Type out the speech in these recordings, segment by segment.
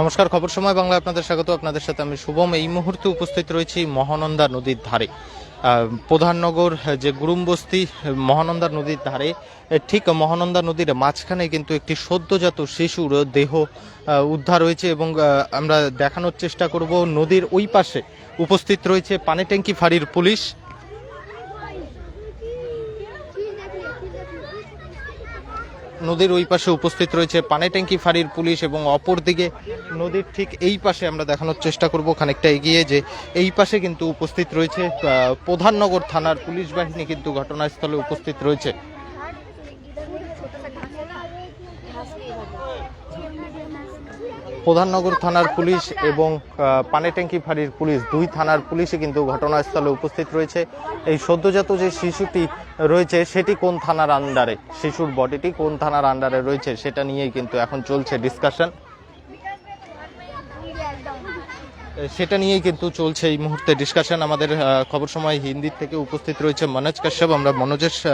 নমস্কার, খবর সময় বাংলা আপনাদের স্বাগত। আপনাদের সাথে আমি শুভম। এই মুহূর্তে উপস্থিত রয়েছি মহানন্দা নদীর ধারে। প্রধাননগর যে গুরুমবস্তি মহানন্দা নদীর ধারে ঠিক মহানন্দা নদীর মাঝখানে কিন্তু একটি সদ্যজাত শিশুর দেহ উদ্ধার হয়েছে এবং আমরা দেখানোর চেষ্টা করব। নদীর ওই পাশে উপস্থিত রয়েছে পানি ট্যাঙ্কি ফাঁড়ির পুলিশ। নদীর ওই পাশে উপস্থিত রয়েছে পানি ট্যাঙ্কি ফাঁড়ির পুলিশ এবং অপরদিকে নদীর ঠিক এই পাশে আমরা দেখানোর চেষ্টা করব খানিকটা এগিয়ে যে এই পাশে কিন্তু উপস্থিত রয়েছে প্রধাননগর থানার পুলিশ বাহিনী কিন্তু ঘটনাস্থলে উপস্থিত রয়েছে। প্রধাননগর থানার পুলিশ এবং পানিট্যাঙ্কি পানি ট্যাঙ্কি ফাঁড়ির পুলিশ, দুই থানার পুলিশই কিন্তু ঘটনাস্থলে উপস্থিত রয়েছে। এই সদ্যজাত যে শিশুটি রয়েছে, সেটি কোন থানার আন্ডারে শিশুর বডিটি কোন থানার আন্ডারে রয়েছে, সেটা নিয়েই কিন্তু এখন চলছে ডিসকাশন সেটা নিয়েই কিন্তু চলছে এই মুহূর্তে ডিসকাশন আমাদের আহ, খবর সময় হিন্দির থেকে উপস্থিত রয়েছে মনোজ কাশ্যপ আমরা মনোজের আহ,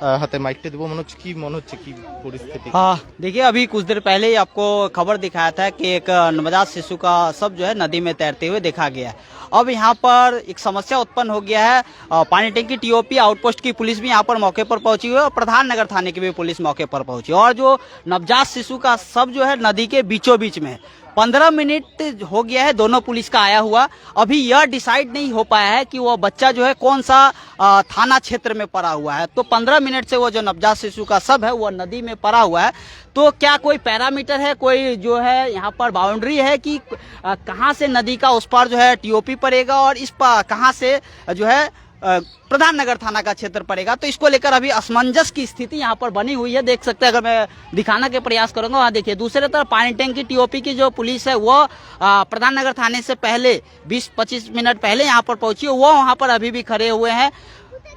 আহ, হাতে মাইকটা দেবো মনোজ কি মনে হচ্ছে কি পরিস্থিতি हाँ देखिए अभी कुछ देर पहले ही आपको खबर दिखाया था कि एक नवजात शिशु का सब जो है नदी में तैरते हुए देखा गया है अब यहाँ पर एक समस्या उत्पन्न हो गया है अ, पानी टैंकी टीओपी आउटपोस्ट की पुलिस भी यहाँ पर मौके पर पहुंची हुई है और प्रधान नगर थाने की भी पुलिस मौके पर पहुंची और जो नवजात शिशु का सब जो है नदी के बीचों बीच में है पंद्रह मिनट हो गया है, दोनों पुलिस का आया हुआ। अभी यह डिसाइड नहीं हो पाया है कि वह बच्चा जो है कौन सा थाना क्षेत्र में पड़ा हुआ है। तो पंद्रह मिनट से वो जो नवजात शिशु का सब है, वह नदी में पड़ा हुआ है। तो क्या कोई पैरामीटर है, कोई जो है यहाँ पर बाउंड्री है कि कहाँ से नदी का उस पार जो है टीओपी पड़ेगा और इस पार कहाँ से जो है प्रधान नगर थाना का क्षेत्र पड़ेगा। तो इसको लेकर अभी असमंजस की स्थिति यहाँ पर बनी हुई है। देख सकते हैं, अगर मैं दिखाना के प्रयास करूँगा, वहाँ देखिए, दूसरे तरफ़ पानी टैंक की टीओपी की जो पुलिस है, वो प्रधान नगर थाने से पहले 20-25 मिनट पहले यहाँ पर पहुँची वो वहाँ पर अभी भी खड़े हुए हैं।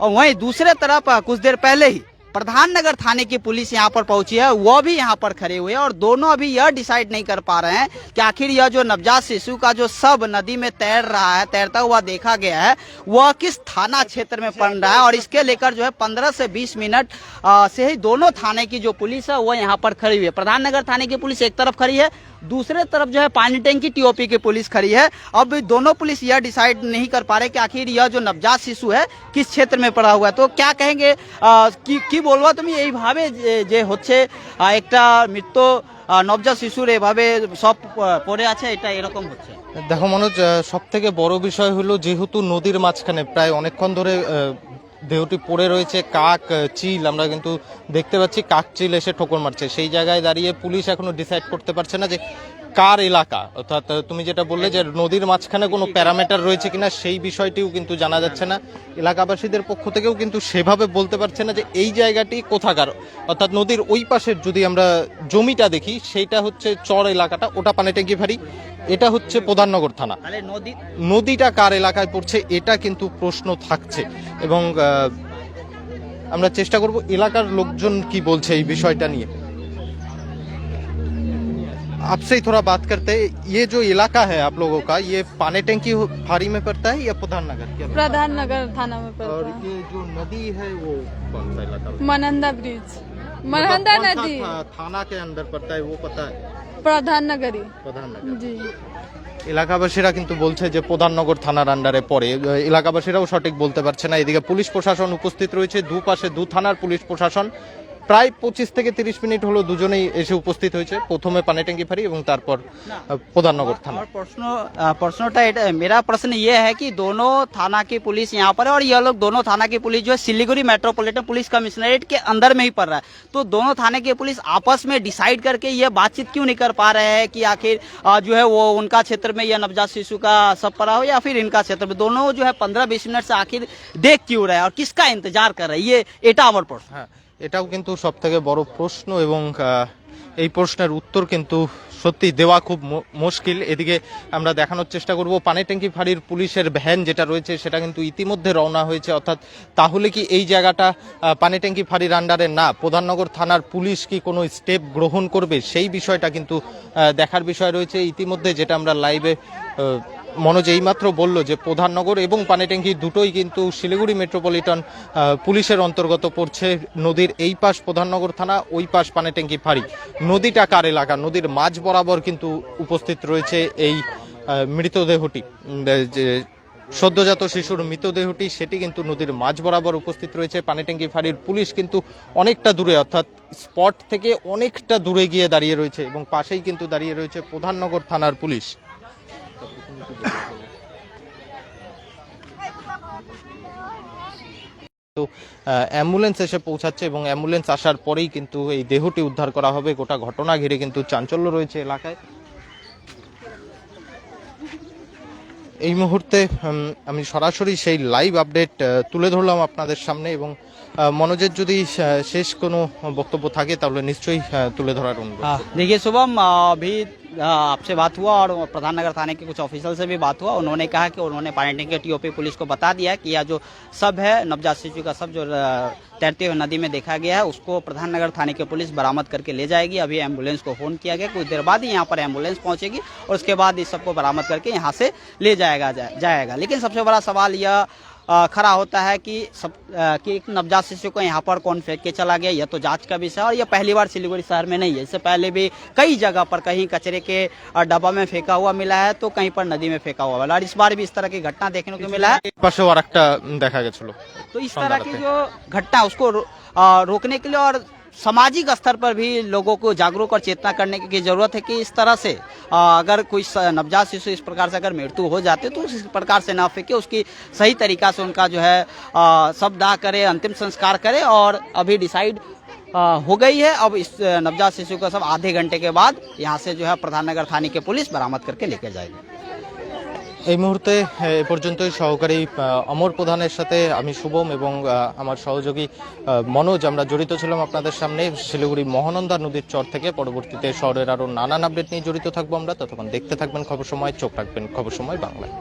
और वहीं दूसरे तरफ़ कुछ देर पहले ही प्रधान नगर थाने की पुलिस यहाँ पर पहुँची है, वो भी यहाँ पर खड़े हुए और दोनों अभी यह डिसाइड नहीं कर पा रहे हैं कि आखिर यह जो नवजात शिशु का जो सब नदी में तैर रहा है, तैरता हुआ देखा गया है, वह किस थाना क्षेत्र में पड़ रहा है और इसके लेकर जो है पंद्रह से बीस मिनट से ही दोनों थाने की जो पुलिस है, वो यहाँ पर खड़ी हुई है। प्रधान नगर थाने की पुलिस एक तरफ़ खड़ी है दूसरे तरफ जो है पानी टैंकी टीओपी की पुलिस खड़ी है अब दोनों पुलिस यह डिसाइड नहीं कर पा रहे कि आखिर यह जो नवजात शिशु है किस क्षेत्र में पड़ा हुआ है तो क्या कहेंगे আহ, কি কি বলবো তুমি এইভাবে যে- যে হচ্ছে আহ, একটা মৃত আহ, নবজাত শিশুর এভাবে সব আহ, পড়ে আছে এটা এরকম হচ্ছে দেখো মনোজ সব থেকে বড় বিষয় হলো যেহেতু নদীর মাঝখানে প্রায় অনেকক্ষণ ধরে আহ, দেহটি পড়ে রয়েছে, কাক চিল, আমরা কিন্তু দেখতে পাচ্ছি কাক চিল এসে ঠোকর মারছে। সেই জায়গায় দাঁড়িয়ে পুলিশ এখনও ডিসাইড করতে পারছে না যে কার এলাকা। অর্থাৎ তুমি যেটা বললে যে নদীর মাঝখানে কোনো প্যারামিটার রয়েছে কিনা, সেই বিষয়টিও কিন্তু জানা যাচ্ছে না। এলাকাবাসীদের পক্ষ থেকেও কিন্তু সেভাবে বলতে পারছে না যে এই জায়গাটি কোথাকার। অর্থাৎ, নদীর ওই পাশের যদি আমরা জমিটা দেখি, সেইটা হচ্ছে চর এলাকাটা। ওটা পানিট্যাঙ্কি ফাঁড়ি এটা হচ্ছে প্রধাননগর থানা তাহলে নদী নদীটা কার এলাকায় পড়ছে এটা কিন্তু প্রশ্ন থাকছে এবং আহ, আমরা চেষ্টা করব এলাকার লোকজন কি বলছে এই বিষয়টা নিয়ে आपसे ही थोड़ा बात करते हैं ये जो इलाका है आप लोगों का ये पानी टैंकी फारी में पड़ता है या प्रधान नगर क्या प्रधान नगर थाना में और पड़ता है ये जो नदी है वो कौन सा इलाका में? मनंदा ब्रिज मनंदा मतलब कौन सा नदी था- थाना के अंदर पड़ता है वो पता है प्रधान नगरी प्रधान नगर जी এলাকাবাসীরা কিন্তু বলছে যে প্রধাননগর থানার আন্ডারে পড়ে এ, এলাকাবাসীরাও সঠিক বলতে পারছে না এদিকে পুলিশ প্রশাসন উপস্থিত রয়েছে দুপাশে দু থানার পুলিশ প্রশাসন প্রায় পঁচিশ থেকে তিরিশ মিনিট হলো দুজনেই এসে উপস্থিত হয়েছে প্রথমে পানিট্যাঙ্কি ফাঁড়ি এবং তারপর আহ, প্রধাননগর থানা और प्रश्न अ, प्रश्नों का मेरा प्रश्न ये है कि दोनों थाना की पुलिस यहाँ पर है और यह लोग दोनों थाना की पुलिस जो है सिलीगुड़ी मेट्रोपॉलिटन पुलिस कमिश्नरेट के अंदर में ही पड़ रहा है तो दोनों थाने की पुलिस आपस में डिसाइड करके ये बातचीत क्यों नहीं कर पा रहे हैं कि आखिर अ, जो है वो उनका क्षेत्र में यह नवजात शिशु का सब पड़ा हो या फिर इनका क्षेत्र में दोनों जो है पंद्रह बीस मिनट से आखिर देख क्यों रहे हैं और किसका इंतजार कर रहे हैं ये एटा अमर प्रश्न হ্যাঁ এটাও কিন্তু সব থেকে বড় প্রশ্ন এবং এই প্রশ্নের উত্তর কিন্তু সত্যি দেওয়া খুব মুশকিল। এদিকে আমরা দেখানোর চেষ্টা করব পানি ট্যাঙ্কি ফাঁড়ির পুলিশের ভ্যান যেটা রয়েছে, সেটা কিন্তু ইতিমধ্যে রওনা হয়েছে। অর্থাৎ তাহলে কি এই জায়গাটা পানি ট্যাঙ্কি ফাঁড়ির আন্ডারে না? প্রধাননগর থানার পুলিশ কি কোনো স্টেপ গ্রহণ করবে? সেই বিষয়টা কিন্তু দেখার বিষয় রয়েছে। ইতিমধ্যে যেটা আমরা লাইভে মনোজ এইমাত্র বলল যে প্রধাননগর এবং পানিট্যাঙ্কি দুটোই কিন্তু শিলিগুড়ি মেট্রোপলিটন পুলিশের অন্তর্গত পড়ছে। নদীর এই পাশ প্রধাননগর থানা, ওই পাশ পানিট্যাঙ্কি ফাঁড়ি। নদীটা কার এলাকা? নদীর মাঝ বরাবর কিন্তু উপস্থিত রয়েছে এই মৃতদেহটি। যে সদ্যজাত শিশুর মৃতদেহটি, সেটি কিন্তু নদীর মাঝ বরাবর উপস্থিত রয়েছে। পানিট্যাঙ্কি ফাঁড়ির পুলিশ কিন্তু অনেকটা দূরে, অর্থাৎ স্পট থেকে অনেকটা দূরে গিয়ে দাঁড়িয়ে রয়েছে এবং পাশেই কিন্তু দাঁড়িয়ে রয়েছে প্রধাননগর থানার পুলিশ। তো আহ, অ্যাম্বুলেন্স এসে পৌঁছাচ্ছে এবং অ্যাম্বুলেন্স আসার পরেই কিন্তু এই দেহটি উদ্ধার করা হবে গোটা ঘটনা ঘিরে কিন্তু চাঞ্চল্য রয়েছে এলাকায় এই মুহূর্তে উম, আমি সরাসরি সেই লাইভ আপডেট আহ, তুলে ধরলাম আপনাদের সামনে এবং আহ, মনোজের যদি আহ, শেষ কোনো বক্তব্য থাকে তাহলে নিশ্চয়ই আহ, তুলে ধরার অনুরোধ हाँ, देखिए शुभम आ, अभी आ, आपसे बात हुआ और प्रधान नगर थाने के कुछ ऑफिसर से भी बात हुआ। उन्होंने कहा कि उन्होंने पानीटिंग के टीओपी पुलिस को बता दिया कि यह जो सब है, नवजात शिशु का सब जो तैरते हुए नदी में देखा गया है, उसको प्रधान नगर थाने की पुलिस बरामद करके ले जाएगी। अभी एंबुलेंस को फ़ोन किया गया, कुछ देर बाद ही यहाँ पर एंबुलेंस पहुंचेगी और उसके बाद इस सबको बरामद करके यहाँ से ले जाएगा जाएगा। लेकिन सबसे बड़ा सवाल यह खड़ा होता है कि सब आ, कि एक नवजात शिशु को यहाँ पर कौन फेंक के चला गया यह तो जाँच का विषय और यह पहली बार सिलीगुड़ी शहर में नहीं है। इससे पहले भी कई जगह पर कहीं कचरे के डब्बा में फेंका हुआ मिला है तो कहीं पर नदी में फेंका हुआ मिला और इस बार भी इस तरह की घटना देखने को मिला है। पशु देखा गया चलो। तो इस तरह की जो घटना उसको रोकने के लिए और सामाजिक स्तर पर भी लोगों को जागरूक और चेतना करने की ज़रूरत है कि इस तरह से अगर कोई नवजात शिशु इस प्रकार से अगर मृत्यु हो जाते तो इस प्रकार से ना फेंके, उसकी सही तरीका से उनका जो है सब दाह करे, अंतिम संस्कार करे और अभी डिसाइड हो गई है। अब इस, नवजात शिशु का सब आधे घंटे के बाद यहाँ से जो है प्रधाननगर थाने की पुलिस बरामद करके लेकर जाएगी। এই মুহূর্তে, এ পর্যন্তই সহকারী অমর প্রধানের সাথে আমি শুভম এবং আমার সহযোগী মনোজ। আমরা জড়িত ছিলাম আপনাদের সামনে শিলিগুড়ি মহানন্দা নদীর চর থেকে। পরবর্তীতে শহরের আরও নানান আপডেট নিয়ে জড়িত থাকব আমরা। ততক্ষণ দেখতে থাকবেন খবর সময়, চোখ রাখবেন খবর সময় বাংলায়।